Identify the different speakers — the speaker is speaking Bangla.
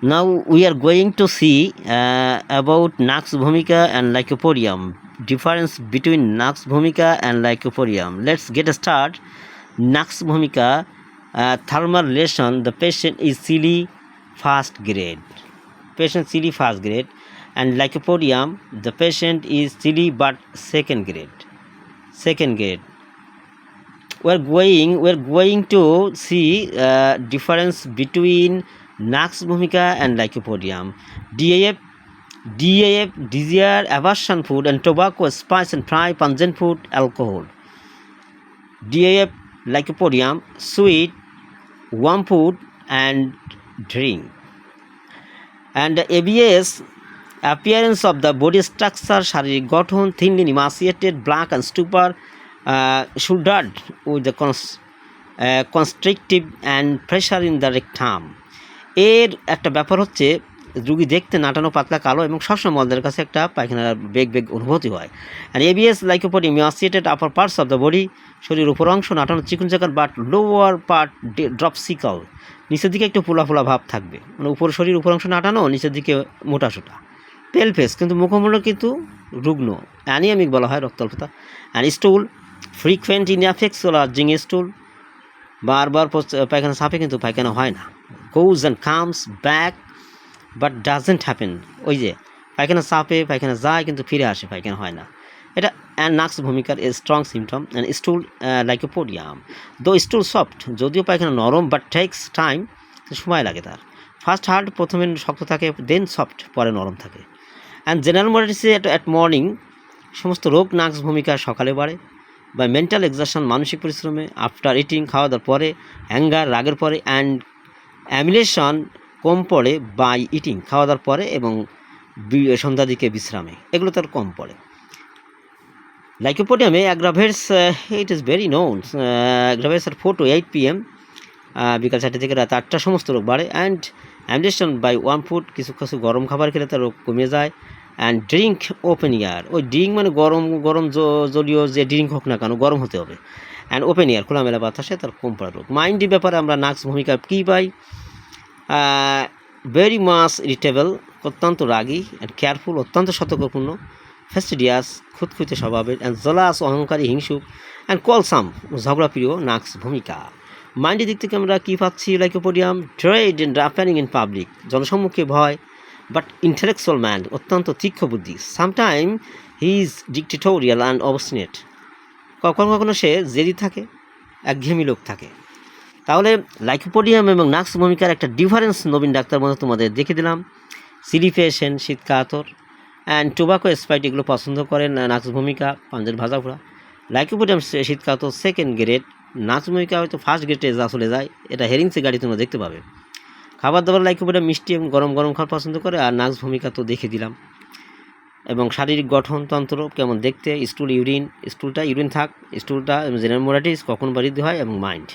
Speaker 1: Now we are going to see uh, about Nax Bhumika and Lycopodium. Difference between Nax Bhumika and Lycopodium. Let's get a start. Nax Bhumika uh, thermal relation. The patient is silly first grade. Patient silly first grade. And Lycopodium, the patient is silly but second grade. Second grade. we're going we're going to see uh, difference between nux vomica and lycopodium D A F D A F desire aversion food and tobacco spice and fry pungent food alcohol D A F lycopodium sweet warm food and drink and A B S appearance of the body structure শারীরিক গঠন thinly emaciated black and stupor shouldered with the constrictive and pressure in the rectum এর একটা ব্যাপার হচ্ছে, রুগী দেখতে নাটানো পাতলা কালো এবং সবসময় মলদের কাছে একটা পায়খানার বেগ বেগ অনুভূতি হয়। আর A B S lycopod emaciated upper parts of the body শরীরের উপর অংশ নাটানো চিকুন চাকার বাট লোয়ার পার্ট ড্রপসিকাল নিচের দিকে একটু পোলা পোলা ভাব থাকবে। মানে উপর শরীর উপর অংশ নাটানো, নিচের দিকে মোটা সোটা। পেল ফেস কিন্তু মুখমণ্ডল কিন্তু রুগ্ন অ্যানিয়ামিক বলা হয় রক্তল্পতা। অ্যান্ড স্টুল ফ্রিকুয়েন্ট ইনঅ্যাফেক্স লার্জিং স্টুল বারবার পায়খানা সাপে কিন্তু পায়খানা হয় না। Goes and comes back but doesn't happen ওই যে, পায়খানা সাপে পায়খানা যায়, কিন্তু ফিরে আসে, পায়খানা হয় না। এটা অ্যান্ড নাক্স ভূমিকার a strong symptom and stool lycopodium though stool soft যদিও পায়খানা নরম বাট টেক্স টাইম সময় লাগে তার। ফার্স্ট হার্ট প্রথমে শক্ত থাকে দেন সফট পরে নরম থাকে। And general modalities at morning সমস্ত রোগ নাক্স ভূমিকা সকালে বাড়ে। বা মেন্টাল এক্সারশন মানসিক পরিশ্রমে আফটার ইটিং খাওয়া দাওয়ার পরে অ্যাঙ্গার রাগের পরে অ্যান্ড অ্যামিলেশন কম পড়ে বাই ইটিং খাওয়া দাওয়ার পরে এবং সন্ধ্যার দিকে বিশ্রামে, এগুলো তার কম পড়ে। লাইকোপোডিয়ামে aggravates it is very known aggravates are four to eight P M বিকাল চারটে থেকে রাত আটটা সমস্ত রোগ বাড়ে and amelioration by warm food কিছু কিছু গরম খাবার খেলে তার রোগ কমে যায় অ্যান্ড ড্রিঙ্ক ওপেন ইয়ার ওই ড্রিঙ্ক মানে গরম গরম জলীয় যে ড্রিঙ্ক হোক না কেন, গরম হতে হবে। অ্যান্ড ওপেন ইয়ার খোলামেলা বাতাসে তার কম পড়া রোগ। মাইন্ডের ব্যাপারে আমরা নাক্স ভূমিকা কী পাই? ভেরি মাস ইরিটেবল অত্যন্ত রাগী অ্যান্ড কেয়ারফুল অত্যন্ত সতর্কপূর্ণ ফেস্টিডিয়াস খুঁতখুঁতে স্বভাবের অ্যান্ড জলাস, অহংকারী, হিংসুক অ্যান্ড কলসাম ঝগড়া প্রিয় নাক্স ভূমিকা। মাইন্ডের দিক থেকে আমরা কী পাচ্ছি lycopodium trade and suffering in public জনসম্মুখে ভয় বাট ইন্টেলেকচুয়াল ম্যান অত্যন্ত তীক্ষ্ণ বুদ্ধি। Sometime he is dictatorial and obstinate কখনো কখনো সে জেদি থাকে, একঘেয়েমি লোক থাকে। লাইকোপোডিয়াম এবং নাক্স ভূমিকার একটা ডিফারেন্স নবীন ডাক্তার মতো তোমাদের দেখে দিলাম। সিলি পেশেন্ট শীত কাতর অ্যান্ড টোবাকো স্পাইট এগুলো পছন্দ করেন নাক্স ভূমিকা পাঞ্জের ভাজা ফোড়া লাইকোপোডিয়াম শীত কাতর সেকেন্ড গ্রেড নাক্স ভূমিকা হয়তো ফার্স্ট গ্রেডে যা চলে যায়, এটা হেরিংসে গাড়ি তোমরা দেখতে পাবে। খাবার দাবার লাইকোপোডিয়াম মিষ্টি এবং গরম গরম খাবার পছন্দ করে, আর নাক্স ভূমিকা তো দেখে দিলাম। এবং শারীরিক গঠনতন্ত্র কেমন দেখতে স্টুল ইউরিন স্টুলটা ইউরিন থাক স্টুলটা জেনারেল মোরাটিস কখন বৃদ্ধি হয় এবং মাইন্ড